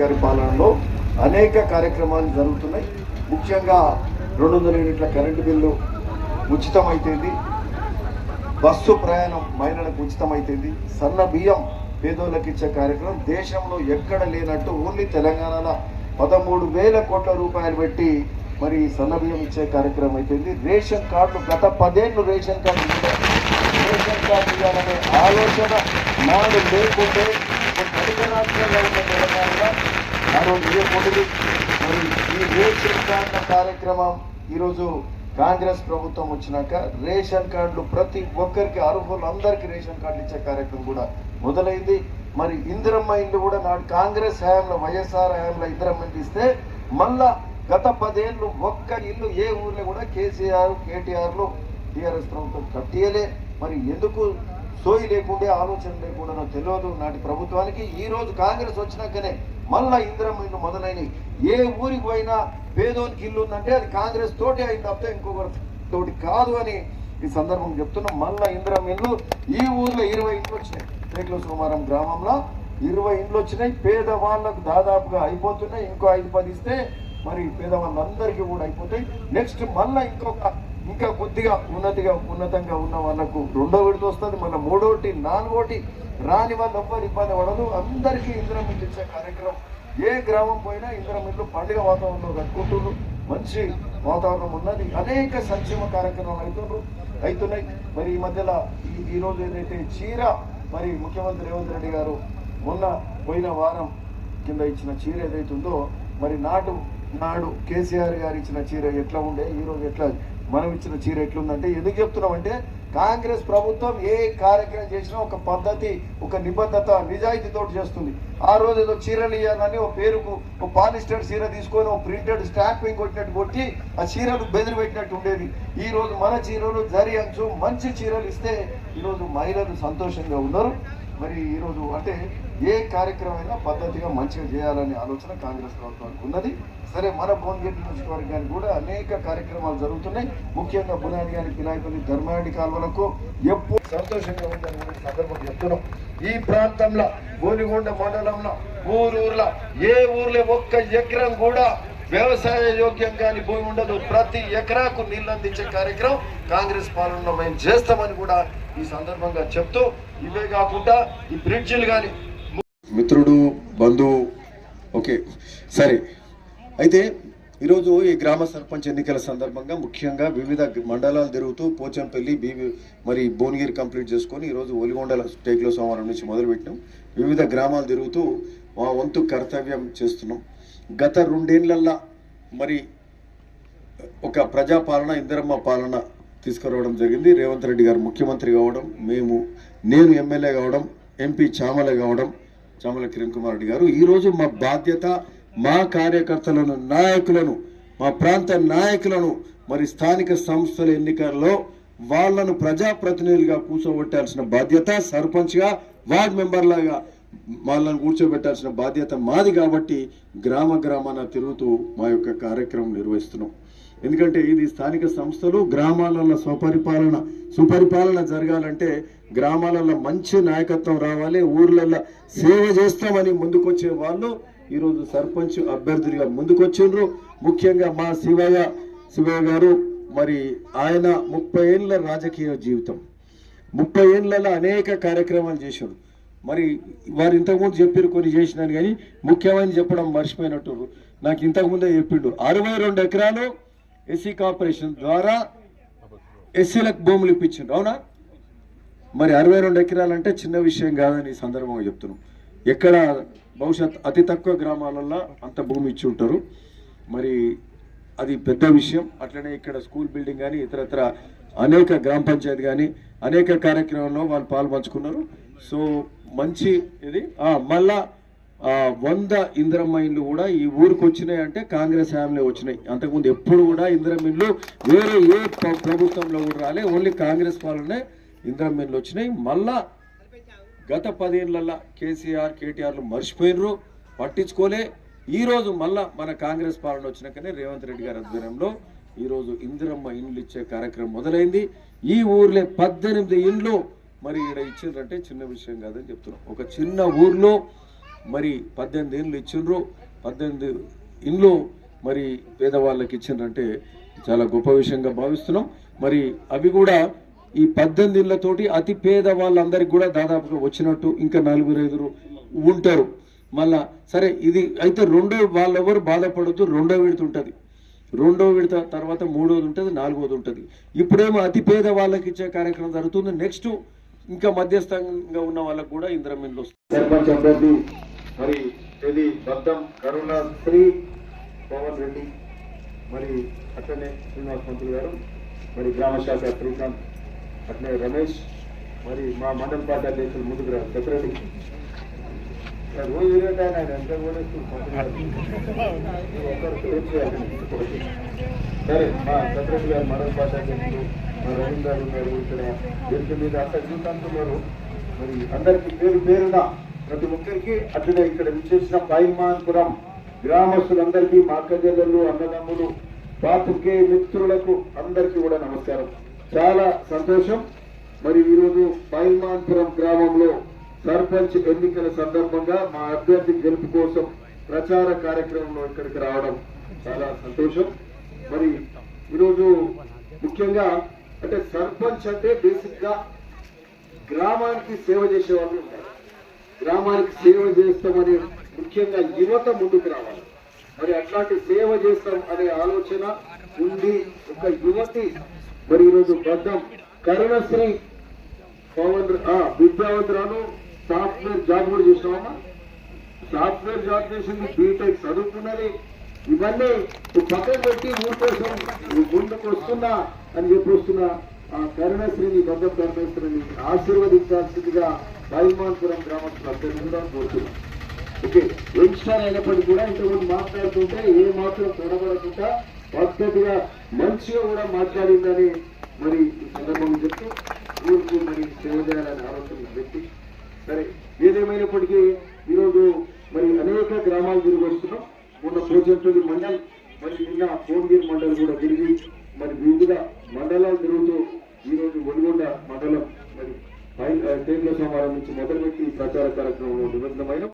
గారి పాలనలో అనేక కార్యక్రమాలు జరుగుతున్నాయి. ముఖ్యంగా రెండు వందల యూనిట్ల కరెంటు బిల్లు ఉచితమైతేంది. బస్సు ప్రయాణం మహిళలకు ఉచితమైతేంది. సన్న బియ్యం పేదోళ్ళకి ఇచ్చే కార్యక్రమం దేశంలో ఎక్కడ లేనట్టు ఓన్లీ తెలంగాణలో పదమూడు వేల కోట్ల రూపాయలు పెట్టి మరి సన్న బియ్యం ఇచ్చే కార్యక్రమం అయితే రేషన్ కార్డు గత పదేళ్ళు రేషన్ కార్డు రేషన్ కార్డు ఇవ్వాలనే ఆలోచన నాడు లేకుంటే ఒక పరిగణాత్మకంగా ఉన్న మనం ఇవ్వకూడదు మరి ఈ రేషన్ కార్డుల కార్యక్రమం ఈరోజు కాంగ్రెస్ ప్రభుత్వం వచ్చినాక రేషన్ కార్డులు ప్రతి ఒక్కరికి అర్హులు అందరికీ రేషన్ కార్డులు ఇచ్చే కార్యక్రమం కూడా మొదలైంది. మరి ఇందిరమ్మ ఇల్లు కూడా నాడు కాంగ్రెస్ హయాంలో వైఎస్ఆర్ హయాంలో ఇందిరమ్మ ఇల్లు ఇస్తే మళ్ళా గత పదేళ్ళు ఒక్క ఇల్లు ఏ ఊర్లో కూడా కేసీఆర్ కేటీఆర్లు టీఆర్ఎస్ ప్రభుత్వం కట్టియలే. మరి ఎందుకు సోయి లేకుండే ఆలోచన లేకుండా తెలియదు నాటి ప్రభుత్వానికి. ఈరోజు కాంగ్రెస్ వచ్చినాకనే మళ్ళా ఇందిరమ్మ మొదలైనవి. ఏ ఊరికి పోయినా పేదోనికి ఇల్లు ఉందంటే అది కాంగ్రెస్ తోటి అయింది తప్పితే ఇంకొకరి తోటి కాదు అని ఈ సందర్భం చెప్తున్నాం. మళ్ళా ఇందిరమ్మ ఇల్లు ఈ ఊర్లో ఇరవై ఇండ్లు వచ్చినాయి. రేకుల సోమారం గ్రామంలో ఇరవై ఇండ్లు వచ్చినాయి. పేదవాళ్ళకు దాదాపుగా అయిపోతున్నాయి. ఇంకో ఐదు పది ఇస్తే మరి పేదవాళ్ళందరికీ కూడా అయిపోతాయి. నెక్స్ట్ మళ్ళీ ఇంకొక ఇంకా కొద్దిగా ఉన్నతిగా ఉన్నతంగా ఉన్న వాళ్ళకు రెండో విడత వస్తుంది. మన మూడోటి నాలుగోటి రాని వాళ్ళు ఎవ్వరు ఇబ్బంది పడదు. అందరికీ ఇంద్రం ఇల్లు ఇచ్చే కార్యక్రమం. ఏ గ్రామం పోయినా ఇంద్రం ఇల్లు పండుగ వాతావరణంలో కట్టుకుంటున్నారు మంచి వాతావరణం ఉన్నది. అనేక సంక్షేమ కార్యక్రమాలు అవుతున్నారు అవుతున్నాయి మరి ఈ మధ్యలో ఈ ఈరోజు రోజు ఏదైతే చీర మరి ముఖ్యమంత్రి రేవంత్ రెడ్డి గారు మొన్న పోయిన వారం కింద ఇచ్చిన చీర ఏదైతుందో మరి నాటు నాడు కేసీఆర్ గారు ఇచ్చిన చీర ఎట్లా ఉండే ఈరోజు ఎట్లా మనం ఇచ్చిన చీర ఎట్లుందంటే ఎందుకు చెప్తున్నామంటే కాంగ్రెస్ ప్రభుత్వం ఏ కార్యక్రమం చేసినా ఒక పద్ధతి ఒక నిబద్ధత నిజాయితీతో చేస్తుంది. ఆ రోజు ఏదో చీరలు ఇవ్వాలని ఒక పేరుకు ఒక పాలిస్టర్ చీర తీసుకొని ఒక ప్రింటెడ్ స్టాంపింగ్ కొట్టినట్టు కొట్టి ఆ చీరలు బెదిరి పెట్టినట్టు ఉండేది. ఈ రోజు మన చీరలు జరి అంచు మంచి చీరలు ఇస్తే ఈరోజు మహిళలు సంతోషంగా ఉన్నారు. మరి ఈరోజు అంటే ఏ కార్యక్రమం అయినా పద్ధతిగా మంచిగా చేయాలనే ఆలోచన కాంగ్రెస్ ప్రభుత్వానికి ఉన్నది. సరే మన భువనగిరి నియోజకవర్గానికి కూడా అనేక కార్యక్రమాలు జరుగుతున్నాయి. ముఖ్యంగా బునాది గారి పినాయకుని ధర్మారెడ్డి కాలువలకు ఎప్పుడు సంతోషంగా ఉందని సందర్భం చెప్తున్నాం. ఈ ప్రాంతంలో గోలిగొండ మండలంలో ఊరూర్ల ఏ ఊర్లో ఒక్క ఎకరం కూడా వ్యవసాయ యోగ్యం కాని భూమి ఉండదు. ప్రతి ఎకరాకు నీళ్ళు అందించే కార్యక్రమం కాంగ్రెస్ పాలనలో మేము చేస్తామని కూడా ఈ సందర్భంగా చెప్తూ ఇవే కాకుండా ఈ బ్రిడ్జిలు కానీ మిత్రుడు బంధువు ఓకే సరే. అయితే ఈరోజు ఈ గ్రామ సర్పంచ్ ఎన్నికల సందర్భంగా ముఖ్యంగా వివిధ మండలాలు తిరుగుతూ పోచంపల్లి బీవి మరి భువనగిరి కంప్లీట్ చేసుకొని ఈరోజు ఒలిగొండల టేక్లో సోమవారం నుంచి మొదలుపెట్టినాం. వివిధ గ్రామాలు తిరుగుతూ మా వంతు కర్తవ్యం చేస్తున్నాం. గత రెండేళ్ళల్లా మరి ఒక ప్రజాపాలన ఇందిరమ్మ పాలన తీసుకురావడం జరిగింది. రేవంత్ రెడ్డి గారు ముఖ్యమంత్రి కావడం మేము నేను ఎమ్మెల్యే కావడం ఎంపీ చామల కావడం చామల కిరణ్ కుమార్ రెడ్డి గారు. ఈరోజు మా బాధ్యత మా కార్యకర్తలను నాయకులను మా ప్రాంత నాయకులను మరి స్థానిక సంస్థల ఎన్నికల్లో వాళ్ళను ప్రజాప్రతినిధులుగా కూర్చోబెట్టాల్సిన బాధ్యత సర్పంచ్గా వార్డ్ మెంబర్లాగా వాళ్ళని కూర్చోబెట్టాల్సిన బాధ్యత మాది కాబట్టి గ్రామ గ్రామాన తిరుగుతూ మా యొక్క కార్యక్రమం నిర్వహిస్తున్నాం. ఎందుకంటే ఇది స్థానిక సంస్థలు గ్రామాలలో స్వపరిపాలన. సుపరిపాలన జరగాలంటే గ్రామాలలో మంచి నాయకత్వం రావాలి ఊర్లలో సేవ చేస్తామని ముందుకొచ్చే వాళ్ళు ఈరోజు సర్పంచ్ అభ్యర్థులుగా ముందుకొచ్చిండ్రు. ముఖ్యంగా మా శివయ్య శివయ్య గారు మరి ఆయన ముప్పై ఏళ్ళ రాజకీయ జీవితం. ముప్పై ఏళ్ళలో అనేక కార్యక్రమాలు చేశారు మరి వారు ఇంతకుముందు చెప్పారు కొన్ని చేసినాను కానీ ముఖ్యమైన చెప్పడం మర్చిపోయినట్టు. నాకు ఇంతకుముందే చెప్పిండు. అరవై రెండు ఎకరాలు ఎస్సీ కార్పొరేషన్ ద్వారా ఎస్సీలకు భూములు ఇప్పించిండ్రు అవునా? మరి అరవై రెండు ఎకరాలంటే చిన్న విషయం కాదని ఈ సందర్భంగా చెప్తున్నాం. ఎక్కడ భవిష్యత్ అతి తక్కువ గ్రామాలలో అంత భూమి ఇచ్చి ఉంటారు. మరి అది పెద్ద విషయం. అట్లనే ఇక్కడ స్కూల్ బిల్డింగ్ కానీ ఇతరత్ర అనేక గ్రామ పంచాయతీ కానీ అనేక కార్యక్రమంలో వాళ్ళు పాల్పంచుకున్నారు సో మంచి ఇది. మళ్ళా వంద ఇందిరమ్మ ఇండ్లు కూడా ఈ ఊరికి వచ్చినాయి అంటే కాంగ్రెస్ హయాంలో వచ్చినాయి. అంతకుముందు ఎప్పుడు కూడా ఇందిరమ్మ ఇండ్లు వేరే ఏ ప్రభుత్వంలో కూడా రాలే ఓన్లీ కాంగ్రెస్ పాలనే ఇందిరమ్మ ఇండ్లు వచ్చినాయి. మళ్ళా గత పదేళ్ళలో కేసీఆర్ కేటీఆర్లు మర్చిపోయినరు పట్టించుకోలే. ఈరోజు మళ్ళా మన కాంగ్రెస్ పాలన వచ్చినాకనే రేవంత్ రెడ్డి గారి ఆధ్వర్యంలో ఈరోజు ఇందిరమ్మ ఇండ్లు ఇచ్చే కార్యక్రమం మొదలైంది. ఈ ఊర్లో పద్దెనిమిది ఇండ్లు మరి ఇక్కడ ఇచ్చిండ్రంటే చిన్న విషయం కాదని చెప్తున్నాం. ఒక చిన్న ఊర్లో మరి పద్దెనిమిది ఏళ్ళు ఇచ్చిండ్రు. పద్దెనిమిది ఇండ్లు మరి పేదవాళ్ళకి ఇచ్చిండ్రంటే చాలా గొప్ప విషయంగా భావిస్తున్నాం. మరి అవి కూడా ఈ పద్దెనిమిది ఇళ్ళతోటి అతి పేద వాళ్ళందరికీ కూడా దాదాపుగా వచ్చినట్టు ఇంకా నలుగురు ఐదుగురు ఉంటారు. మళ్ళా సరే ఇది అయితే రెండో వాళ్ళెవరు బాధపడద్దు రెండో విడత ఉంటుంది. రెండో విడత తర్వాత మూడోది ఉంటుంది నాలుగోది ఉంటుంది. ఇప్పుడేమో అతి పేద వాళ్ళకి ఇచ్చే కార్యక్రమం జరుగుతుంది. నెక్స్ట్ ఇంకా మధ్యస్థంగా ఉన్న వాళ్ళకు కూడా ఇంద్రమిన్లు వస్తుంది. సర్పంచ్ అభ్యర్థి మరి తెలి బద్దం కరుణ శ్రీ పవన్ రెడ్డి. మరి అట్లనే శ్రీనివాస్ మంత్రులు గారు మరి గ్రామ శాఖ శ్రీకాంత్ అట్లనే రమేష్ మరి మా మండల పార్టీ అధ్యక్షులు ముందుకు రా సెక్రటరీ రోజు ఇరవై ఆయన ఎంత కూడా సరే మా సెక్రటరీ గారు మండల భాష మా రవీంద్ర గారు ఉన్నారు ఇక్కడ. వేదిక మీద అంతా చూసుకుంటున్నారు మరి అందరికి పేరు పేరున ప్రతి ఒక్కరికి అట్లనే ఇక్కడ విచ్చేసిన పైమాన్పురం గ్రామస్తులందరికీ మా అక్కజల్లు అన్నదమ్ములు పాతుకే మిత్రులకు అందరికీ కూడా నమస్కారం. చాలా సంతోషం. మరి ఈరోజు పైమాన్పురం గ్రామంలో సర్పంచ్ ఎన్నికల సందర్భంగా మా అభ్యర్థి గెలుపు కోసం ప్రచార కార్యక్రమంలో ఇక్కడికి రావడం చాలా సంతోషం. మరి ఈరోజు ముఖ్యంగా అంటే సర్పంచ్ అంటే బేసిక్గా గ్రామానికి సేవ చేసే వాళ్ళు ఉంటారు. గ్రామానికి సేవ చేస్తామని ముఖ్యంగా యువత ముందుకు రావాలి. మరి అట్లాంటి సేవ చేస్తాం అనే ఆలోచన ఉంది ఒక యువతి మరి ఈరోజు బద్దం కరుణశ్రీ పవన్ విద్యావంతురాలు సాఫ్ట్వేర్ జాబ్ కూడా చేసినామా సాఫ్ట్వేర్ జాబ్ చేసింది బీటెక్ చదువుకున్నది. ఇవన్నీ నువ్వు పక్కన పెట్టి ఊరి కోసం ముందుకు వస్తున్నా అని చెప్పి వస్తున్నా ఆ కరుణశ్రీని భద్రం కరుణశ్రీని ఆశీర్వదించాల్సిందిగా బైమాన్పురం గ్రామస్తులందరినీ కూడా కోరుతున్నాం. ఓకే యంగ్స్టర్ అయినప్పటికీ కూడా ఇంతకుముందు మాట్లాడుతుంటే ఏ మాత్రం తొడబడకుండా పద్ధతిగా మంచిగా కూడా మాట్లాడిందని మరి సందర్భం చెప్తూ ఊరికి మరి సేవ చేయాలనే ఆలోచన పెట్టి సరే ఏదేమైనప్పటికీ ఈరోజు మరి అనేక గ్రామాలు తిరిగి వస్తున్నాం మొన్న మండల్ మరి నిన్న భువనగిరి మండల్ కూడా తిరిగి మరి వివిధ మండలాలు తిరుగుతూ ఈరోజు ఒడిగొండ మండలం మరి పై- ఆ, నుంచి మొదలుపెట్టి ప్రచార కార్యక్రమంలో నిమగ్నమైన